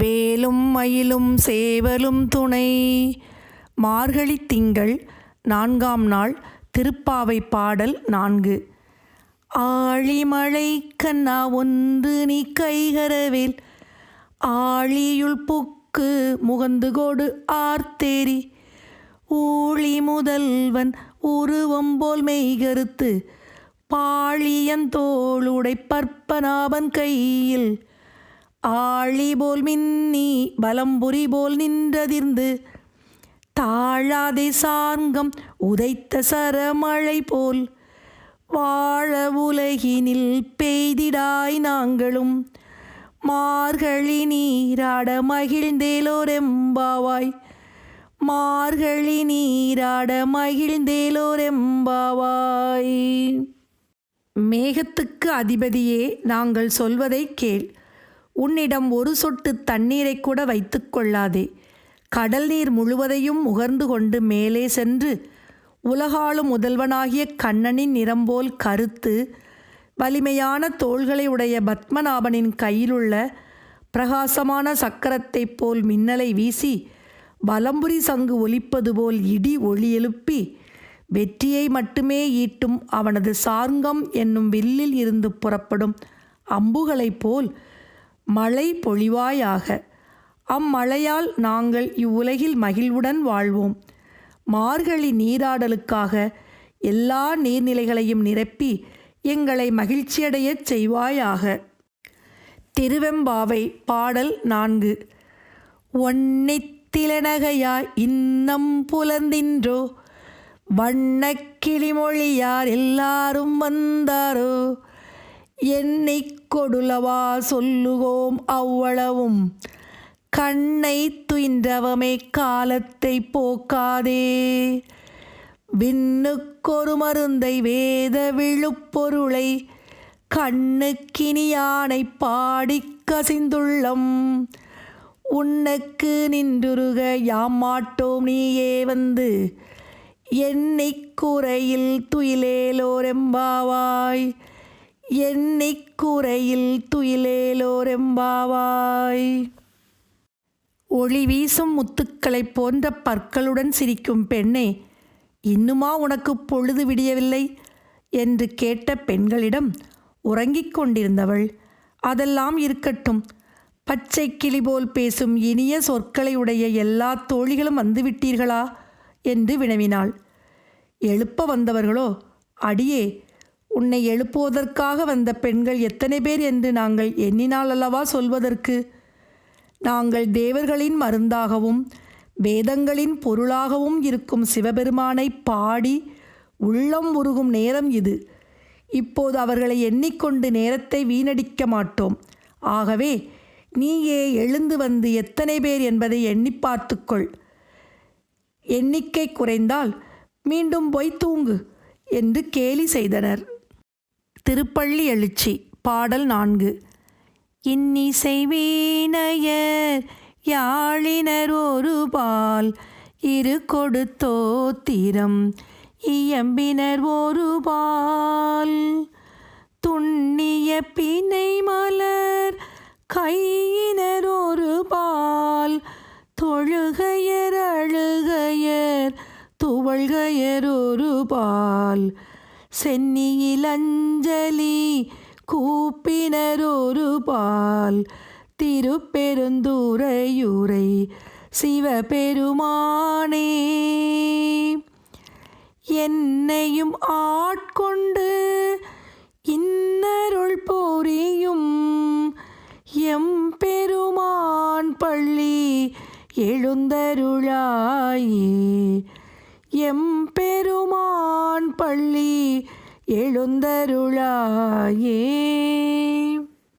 வேலும் மயிலும் சேவலும் துணை. மார்கழி திங்கள் நான்காம் நாள் திருப்பாவை பாடல் நான்கு. ஆழிமழை கண்ணா ஒன்று நீ கைகரவேல். ஆழியுள் புக்கு முகந்து கோடு ஆர்த்தேரி ஊழி முதல்வன் உருவம் போல் மெய்கருத்து. பாழியந்தோளுடை பற்பனாபன் கையில். ஆழி போல் மின்னி பலம்புரி போல் நின்றதிர்ந்து தாழாதே சார்கம் உதைத்த சரமழை போல் வாழ உலகினில் பெய்திடாய் நாங்களும். மார்கழி நீராட மகிழ்ந்தேலோரெம்பாவாய். மார்கழி நீராட மகிழ்ந்தேலோரெம்பாவாய். மேகத்துக்கு அதிபதியே நாங்கள் சொல்வதை கேள். உன்னிடம் ஒரு சொட்டு தண்ணீரை கூட வைத்துக் கொள்ளாதே. கடல் நீர் முழுவதையும் முகர்ந்து கொண்டு மேலே சென்று உலகாளும் முதல்வனாகிய கண்ணனின் நிறம்போல் கருத்து வலிமையான தோள்களை உடைய பத்மநாபனின் கையிலுள்ள பிரகாசமான சக்கரத்தைப் போல் மின்னலை வீசி வலம்புரி சங்கு ஒலிப்பது போல் இடி ஒளி எழுப்பி வெற்றியை மட்டுமே ஈட்டும் அவனது சார்ங்கம் என்னும் வில்லில் இருந்து புறப்படும் அம்புகளைப் போல் மழை பொழிவாயாக. அம்மழையால் நாங்கள் இவ்வுலகில் மகிழ்வுடன் வாழ்வோம். மார்கழி நீராடலுக்காக எல்லா நீர்நிலைகளையும் நிரப்பி எங்களை மகிழ்ச்சியடையச் செய்வாயாக. திருவெம்பாவை பாடல் நான்கு. ஒன்னித்திலனகையாய் இன்னம் புலந்தின்றோ வண்ணக்கிளிமொழியார் எல்லாரும் வந்தாரோ? என்னை கொடுலவா சொல்லுவோம் அவ்வளவும். கண்ணை துயின்றவமே காலத்தை போக்காதே. விண்ணுக்கொரு மருந்தை வேத விழுப்பொருளை கண்ணுக்கினியானை பாடிக் கசிந்துள்ளம். உன்னுக்கு நின்றுருக யாமாட்டோம் நீயே வந்து. எண்ணிக்குறையில் துயிலேலோரெம்பாவாய் எண்ணிக்குறையில் துயிலேலோரெம்பாவாய். ஒளி வீசும் முத்துக்களைப் போன்ற பற்களுடன் சிரிக்கும் பெண்ணே இன்னுமா உனக்கு பொழுது விடியவில்லை? என்று கேட்ட பெண்களிடம் உறங்கிக் கொண்டிருந்தவள். அதெல்லாம் இருக்கட்டும். பச்சை கிளி போல் பேசும் இனிய சொற்களை உடைய எல்லா தோழிகளும் வந்துவிட்டீர்களா? என்று வினவினாள். எழுப்ப வந்தவர்களோ அடியே உன்னை எழுப்புவதற்காக வந்த பெண்கள் எத்தனை பேர் என்று நாங்கள் எண்ணினால் அல்லவா சொல்வதற்கு? நாங்கள் தேவர்களின் மருந்தாகவும் வேதங்களின் பொருளாகவும் இருக்கும் சிவபெருமானை பாடி உள்ளம் உருகும் நேரம் இது. இப்போது அவர்களை எண்ணிக்கொண்டு நேரத்தை வீணடிக்க மாட்டோம். ஆகவே நீயே எழுந்து வந்து எத்தனை பேர் என்பதை எண்ணி பார்த்துக்கொள். எண்ணிக்கை குறைந்தால் மீண்டும் போய் தூங்கு என்று கேலி செய்தனர். திருப்பள்ளி எழுச்சி பாடல் நான்கு. இன்னிசை வீணையர் யாழினர் ஒரு பால் இரு கொடுத்தோத்திரம் இயம்பினர் ஒரு பால் துண்ணிய பிணை மலர் கையினர் ஒரு பால் தொழுகையர் அழுகையர் துவள்கையர் ஒரு பால் சென்னியில் அஞ்சலி கூப்பினரொரு பால் திருப்பெருந்துறையுரை சிவபெருமானே. என்னையும் ஆட்கொண்டு இன்னருள் போரியும் எம் பெருமான் பள்ளி எழுந்தருளாயே. எம் பெருமான் பள்ளி எழுந்தருளாயே.